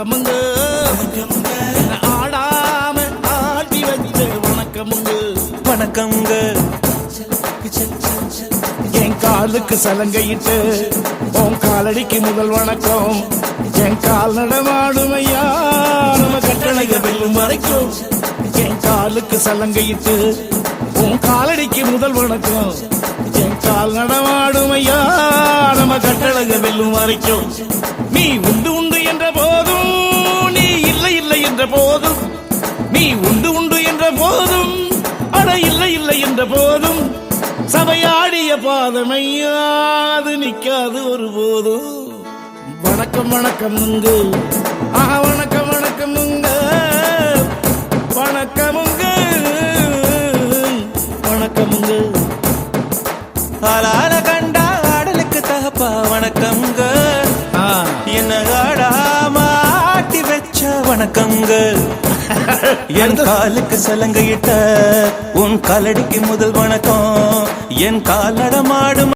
வணக்கமுங்க. ஆடாம ஆட்டி வச்ச வணக்கமுங்க. வணக்கங்க என் காலுக்கு சலங்கையிட்டு உன் காலடிக்கு முதல் வணக்கம். என் கால் நடமாடும் ஐயா. நம்ம கட்டளைக வெல்லும் வரைக்கும் என் காலுக்கு சலங்கையிட்டு உன் காலடிக்கு முதல் வணக்கம். என் கால் நடமாடும் ஐயா. நம்ம கட்டளைக வெல்லும் வரைக்கும். நீ உண்டு உண்டு உண்டு என்ற போதும். அட இல்லை இல்லை என்ற போதும். சபையாடிய பாதமையாது நிக்காது ஒருபோதும் வணக்கம் வணக்கம் நுங்கு ஆஹா வணக்கம் வணக்கம் நுங்க வணக்கமுங்க வணக்கமுங்க ஆளால கண்டா ஆடலுக்கு தகப்பா வணக்கங்க ஆ, என்ன வச்ச வணக்கங்க என் காலுக்கு சலங்கையிட்ட உன் காலடிக்கு முதல் வணக்கம். என் காலடமாடும்